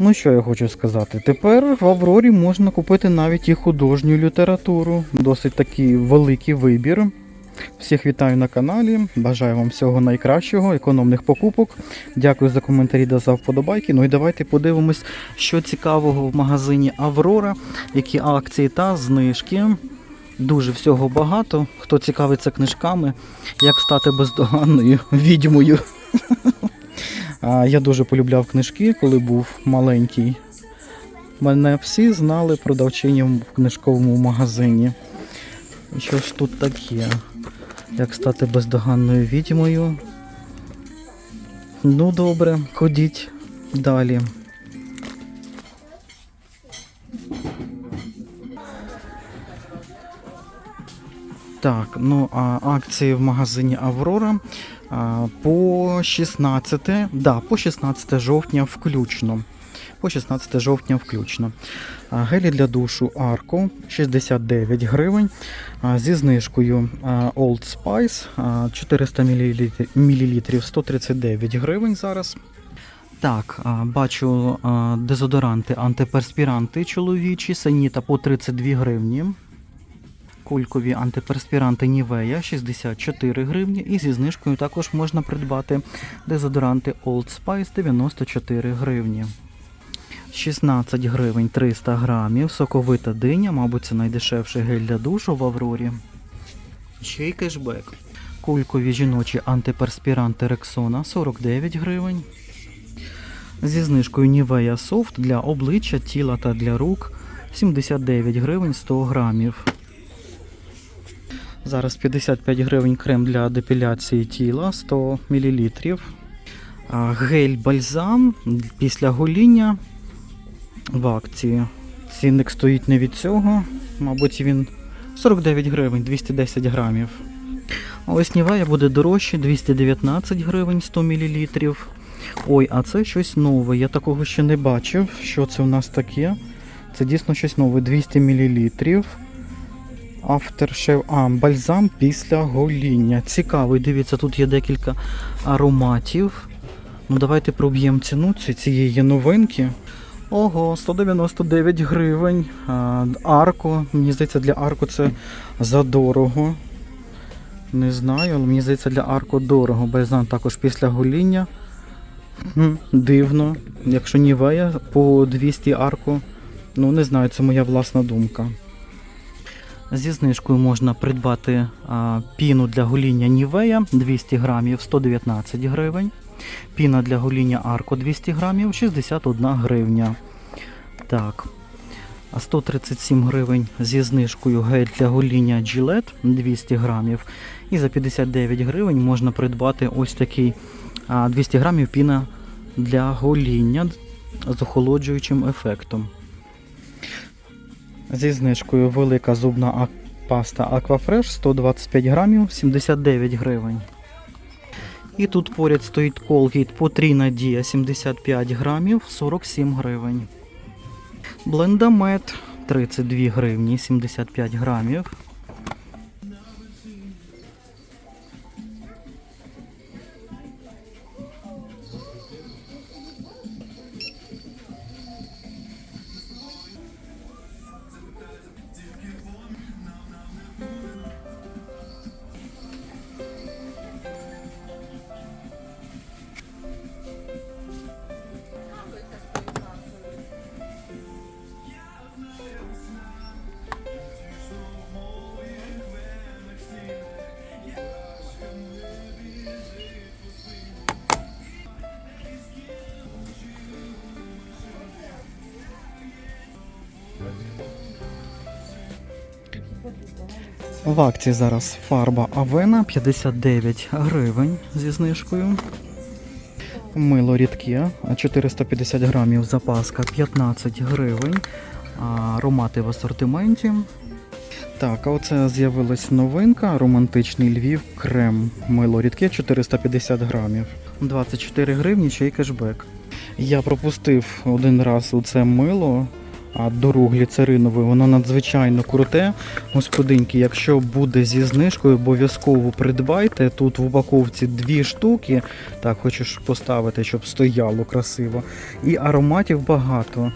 Ну що я хочу сказати? Тепер в Аврорі можна купити навіть і художню літературу. Досить такий великий вибір. Всіх вітаю на каналі. Бажаю вам всього найкращого, економних покупок. Дякую за коментарі та за вподобайки. Ну і давайте подивимось, що цікавого в магазині Аврора, які акції та знижки. Дуже всього багато. Хто цікавиться книжками, як стати бездоганною відьмою. Я дуже полюбляв книжки, коли був маленький. Мене всі знали продавчиням в книжковому магазині. Що ж тут таке? Як стати бездоганною відьмою? Ну добре, ходіть далі. Так, ну а акції в магазині Аврора по 16, да, по 16 жовтня включно. По 16 жовтня включно. Гелі для душу Арко 69 гривень. Зі знижкою Old Spice а, 400 мл 139 гривень зараз. Так, бачу дезодоранти, антиперспіранти чоловічі, Сеніта по 32 гривні. Кулькові антиперспіранти Нівея 64 гривні. І зі знижкою також можна придбати дезодоранти Old Spice 94 гривні. 16 гривень 300 грамів. Соковита диня, мабуть, це найдешевший гель для душу в Аврорі. Ще й кешбек. Кулькові жіночі антиперспіранти Рексона 49 гривень. Зі знижкою Nivea Soft для обличчя, тіла та для рук 79 гривень 100 грамів. Зараз 55 гривень крем для депіляції тіла 100 мл. Гель бальзам після гоління в акції. Цінник стоїть не від цього. Мабуть, він 49 гривень 210 грамів. Ось Нівея буде дорожче 219 гривень 100 мл. Ой, а це щось нове. Я такого ще не бачив. Що це у нас таке? Це дійсно щось нове. 200 мл. Aftershave, а, бальзам після гоління. Цікавий, дивіться, тут є декілька ароматів. Ну, давайте проб'ємо ціну цієї новинки. Ого, 199 гривень. Арко. Мені здається, для Арко це задорого. Не знаю, але мені здається, для Арко дорого. Бальзам також після гоління. Дивно. Якщо Нівея по 200 Арко, ну не знаю, це моя власна думка. Зі знижкою можна придбати піну для гоління Нівея 200 грамів 119 гривень. Піна для гоління Арко 200 грамів 61 гривня. Так. 137 гривень зі знижкою гель для гоління Gillette 200 грамів. І за 59 гривень можна придбати ось такий а, 200 грамів піна для гоління з охолоджуючим ефектом. Зі знижкою велика зубна паста Аквафреш 125 грамів 79 гривень. І тут поряд стоїть Colgate потрійна дія 75 грамів 47 гривень. Блендамет 32 гривні 75 грамів. В акції зараз фарба Авена 59 гривень зі знижкою. Мило рідке 450 грамів запаска 15 гривень. Аромати в асортименті. Так, а оце з'явилась новинка. Романтичний Львів крем. Мило рідке 450 грамів. 24 гривні ще й кешбек. Я пропустив один раз у це мило. Дору гліцеринової, воно надзвичайно круте. Господинки, якщо буде зі знижкою, обов'язково придбайте. Тут в упаковці дві штуки. Так, хочу поставити, щоб стояло красиво. І ароматів багато.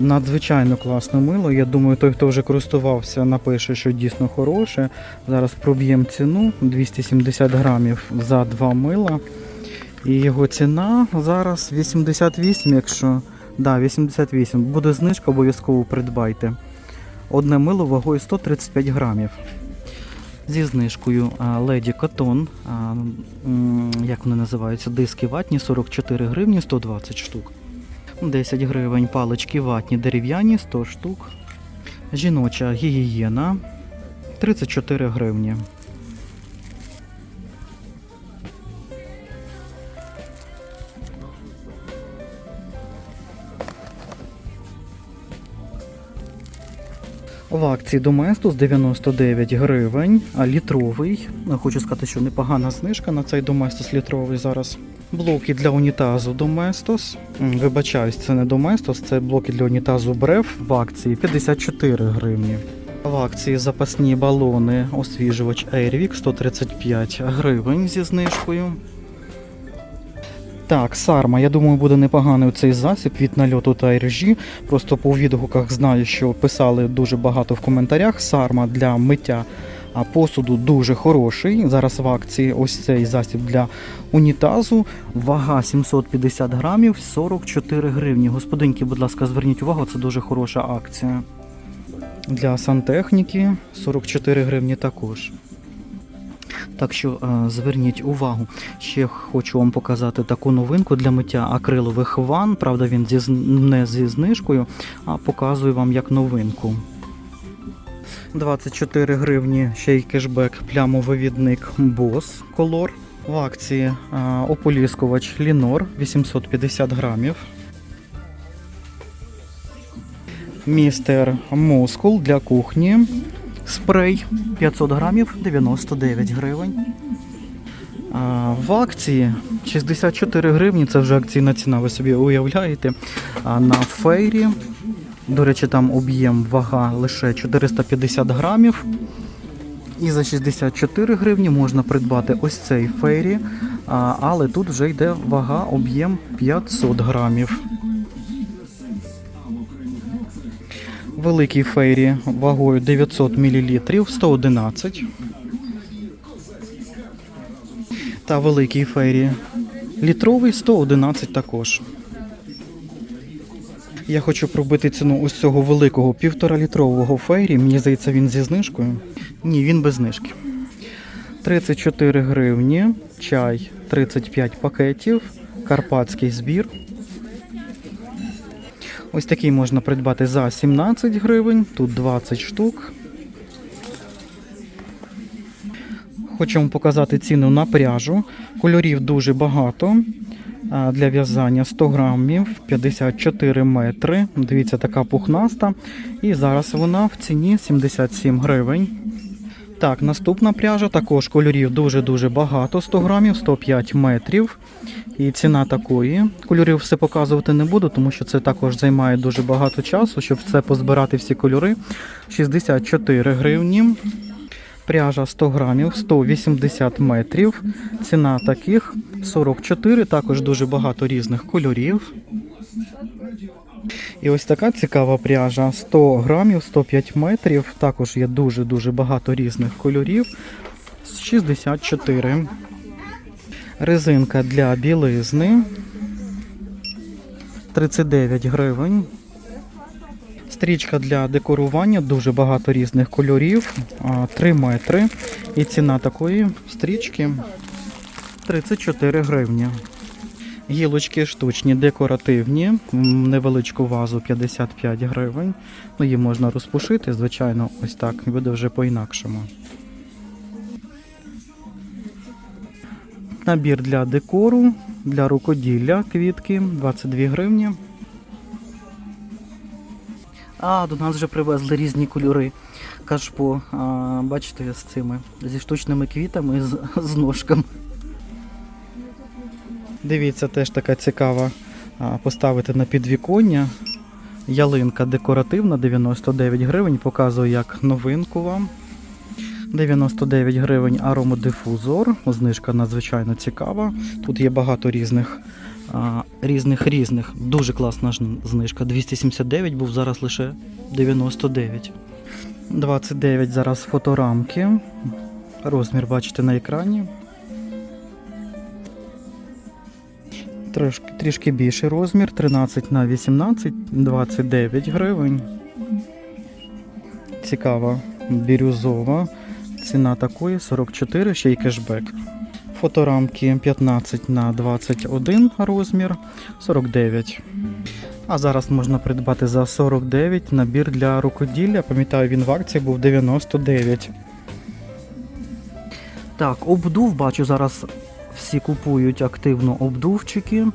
Надзвичайно класне мило. Я думаю, той, хто вже користувався, напише, що дійсно хороше. Зараз проб'ємо ціну 270 грамів за два мила. І його ціна зараз 88, якщо. Да, 88. Буде знижка, обов'язково придбайте. Одне мило вагою 135 грамів. Зі знижкою Леді м, як вони називаються, диски ватні 44 гривні 120 штук. 10 гривень палички ватні дерев'яні 100 штук. Жіноча гігієна 34 гривні. В акції Доместос 99 гривень, а літровий. Хочу сказати, що непогана знижка на цей Доместос літровий зараз. Блоки для унітазу Доместос. Вибачаюсь, це не Доместос, це блоки для унітазу Бреф в акції 54 гривні. В акції запасні балони освіжувач Airwick 135 гривень зі знижкою. Так, сарма, я думаю, буде непоганий цей засіб від нальоту та іржі. Просто по відгуках знаю, що писали дуже багато в коментарях. Сарма для миття посуду дуже хороший. Зараз в акції ось цей засіб для унітазу. Вага 750 грамів, 44 гривні. Господинки, будь ласка, зверніть увагу, це дуже хороша акція. Для сантехніки 44 гривні також. Так що е, зверніть увагу. Ще хочу вам показати таку новинку для миття акрилових ванн. Правда, він зі, не зі знижкою, а показую вам як новинку. 24 гривні ще й кешбек плямовивідник Boss Color. В акції е, ополіскувач Лінор 850 грамів. Містер Москул для кухні. Спрей 500 грамів 99 гривень. В акції 64 гривні, це вже акційна ціна, ви собі уявляєте. А на фейрі, до речі, там об'єм вага лише 450 грамів. І за 64 гривні можна придбати ось цей фейрі, але тут вже йде вага, об'єм 500 грамів. Великий фейрі вагою 900 мл 111. Та великий фейрі літровий 111 також. Я хочу пробити ціну ось цього великого півтора літрового фейрі. Мені здається, він зі знижкою. Ні, він без знижки. 34 гривні, чай 35 пакетів, карпатський збір. Ось такий можна придбати за 17 гривень, тут 20 штук. Хочу вам показати ціну на пряжу. Кольорів дуже багато. Для в'язання 100 грамів, 54 метри. Дивіться, така пухнаста. І зараз вона в ціні 77 гривень. Так, наступна пряжа, також кольорів дуже-дуже багато, 100 грамів, 105 метрів. І ціна такої. Кольорів все показувати не буду, тому що це також займає дуже багато часу, щоб це позбирати всі кольори. 64 гривні. Пряжа 100 грамів, 180 метрів. Ціна таких 44, також дуже багато різних кольорів. І ось така цікава пряжа 100 грамів, 105 метрів. Також є дуже-дуже багато різних кольорів. 64. Резинка для білизни 39 гривень. Стрічка для декорування, дуже багато різних кольорів, 3 метри. І ціна такої стрічки 34 гривні. Гілочки штучні, декоративні, невеличку вазу 55 гривень. Ну, її можна розпушити, звичайно, ось так, буде вже по-інакшому. Набір для декору, для рукоділля квітки 22 гривні. А, до нас вже привезли різні кольори кашпо. А, бачите, з цими зі штучними квітами, з, з ножками. Дивіться, теж така цікава поставити на підвіконня. Ялинка декоративна 99 гривень. Показую як новинку вам. 99 гривень аромодифузор. Знижка надзвичайно цікава. Тут є багато різних різних різних. Дуже класна знижка. 279 був зараз лише 99. 29 зараз фоторамки. Розмір бачите на екрані. Трошки, трішки більший розмір 13 на 18, 29 гривень. Цікава бірюзова. Ціна такої 44, ще й кешбек. Фоторамки 15 на 21 розмір 49. А зараз можна придбати за 49 набір для рукоділля. Пам'ятаю, він в акції був 99. Так, обдув бачу зараз всі купують активно обдувчики.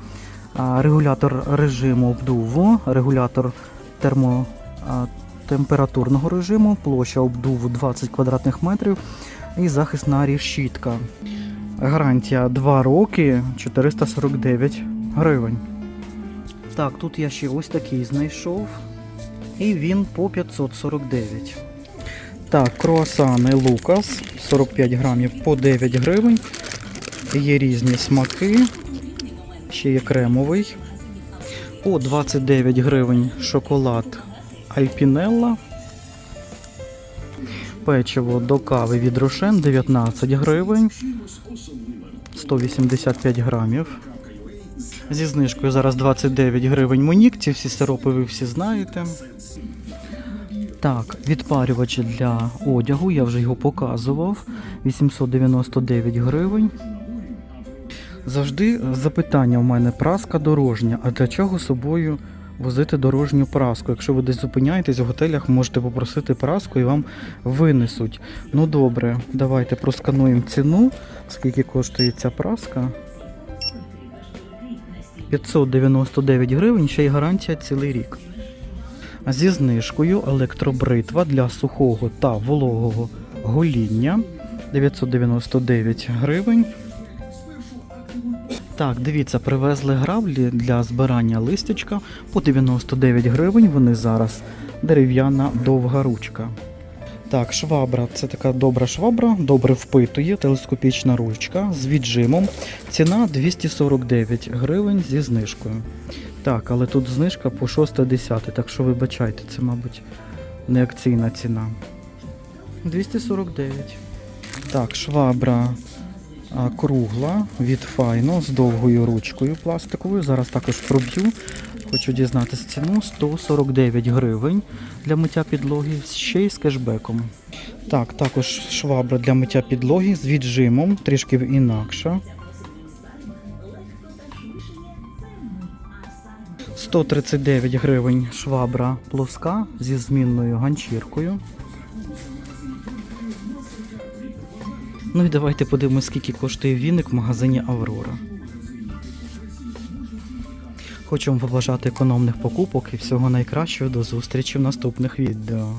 Регулятор режиму обдуву, регулятор термо, температурного режиму, площа обдуву 20 квадратних метрів і захисна решітка. Гарантія 2 роки 449 гривень. Так, тут я ще ось такий знайшов. І він по 549. Так, круасани Лукас 45 грамів по 9 гривень. Є різні смаки. Ще є кремовий. По 29 гривень шоколад Альпінелла. Печиво до кави від Рошен 19 гривень. 185 грамів. Зі знижкою зараз 29 гривень Монік. Ці всі сиропи ви всі знаєте. Так, відпарювач для одягу, я вже його показував. 899 гривень. Завжди запитання у мене праска дорожня. А для чого собою возити дорожню праску? Якщо ви десь зупиняєтесь в готелях, можете попросити праску і вам винесуть. Ну добре, давайте проскануємо ціну. Скільки коштує ця праска? 599 гривень, ще й гарантія цілий рік. Зі знижкою електробритва для сухого та вологого гоління 999 гривень. Так, дивіться, привезли граблі для збирання листячка по 99 гривень. Вони зараз дерев'яна довга ручка. Так, швабра це така добра швабра, добре впитує, телескопічна ручка з віджимом. Ціна 249 гривень зі знижкою. Так, але тут знижка по 6-10, так що вибачайте, це, мабуть, не акційна ціна. 249. Так, швабра кругла від Файно з довгою ручкою пластиковою. Зараз також проб'ю. Хочу дізнатися ціну 149 гривень для миття підлоги ще й з кешбеком. Так, також швабра для миття підлоги з віджимом, трішки інакша. 139 гривень швабра плоска зі змінною ганчіркою. Ну і давайте подивимось, скільки коштує віник в магазині Аврора. Хочу вам побажати економних покупок і всього найкращого до зустрічі в наступних відео.